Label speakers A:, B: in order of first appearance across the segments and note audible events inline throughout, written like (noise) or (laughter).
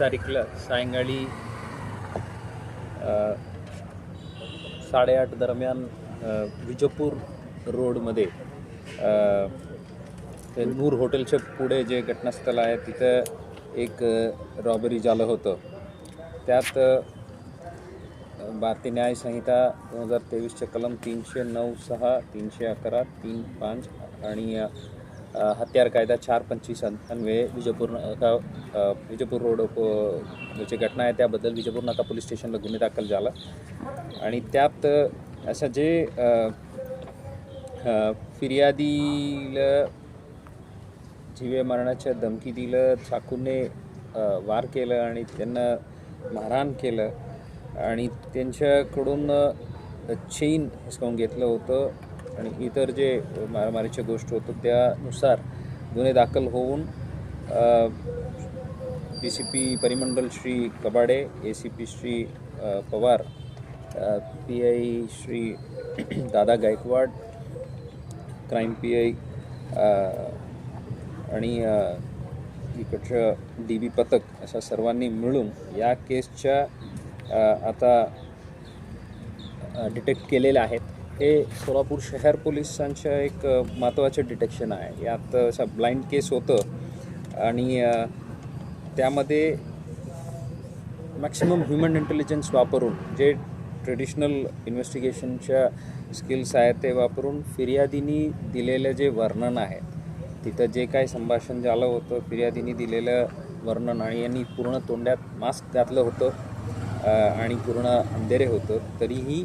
A: तारीखला सायंकाळी साडेआठ दरम्यान विजपूर विजयपूर रोडमध्ये नूर हॉटेलच्या पुढे जे घटनास्थळ आहे तिथं एक रॉबरी झालं होतं. त्यात भारतीय न्याय संहिता दोन हजार तेवीसचे कलम तीनशे नऊ सहा तीनशे अकरा तीन पाच आणि हत्यार कायदा चार पंचवीस अन्वये विजयपूर नाका विजयपूर रोड जी घटना आहे त्याबद्दल विजयपूर नाका पोलीस स्टेशनला गुन्हे दाखल झाला. आणि त्यात अशा असं जे फिर्यादीला जीवे मारण्याच्या धमकी दिलं चाकूने वार केलं आणि त्यांना मारहाण केलं आणि त्यांच्याकडून चेन हिसकावून घेतलं होतं. आणि इतर जे मारामारीच्या गोष्ट होतं त्यानुसार गुन्हे दाखल होऊन डी सी पी परिमंडल Shri Kabade A C P Shri Pawar P I Shri (clears throat) Dada Gaikwad crime P I आणि इकडचं डी बी पथक अशा सर्वांनी मिळून या केसच्या आता डिटेक्ट केलेल्या आहेत. हे सोलापूर शहर पोलिसांचं एक महत्त्वाचं डिटेक्शन आहे. यात असं ब्लाइंड केस होतं आणि त्यामध्ये मॅक्सिमम ह्युमन इंटेलिजन्स वापरून जे ट्रेडिशनल इन्व्हेस्टिगेशनच्या स्किल्स आहेत ते वापरून फिर्यादीनी दिलेलं जे वर्णन आहे तिथं जे काही संभाषण झालं होतं फिर्यादीनी दिलेलं वर्णन आणि यांनी पूर्ण तोंडात मास्क घातलं होतं आणि पूर्ण अंधेरे होतं तरीही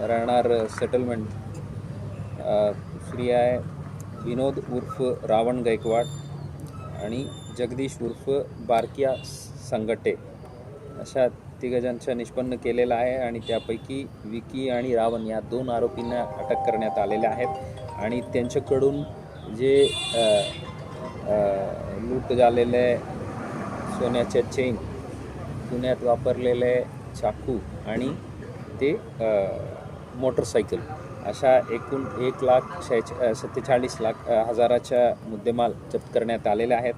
A: राहणार सेटलमेंट श्री आहे विनोद उर्फ रावण गायकवाड आणि जगदीश उर्फ बारकिया संगटे. अशा तिघजणच्या निष्पन्न केलेला आहे आणि त्यापैकी विकी आणि रावण या दोन आरोपींना अटक करण्यात आलेल्या आहेत. आणि त्यांच्याकडून जे लूट झालेले सोन्याच्या चेन पुण्यात वापरलेले चाकू आणि ते मोटरसायकल. अशा एकूण एक लाख शे सत्तेचाळीस लाख हजाराच्या मुद्देमाल जप्त करण्यात आलेल्या आहेत.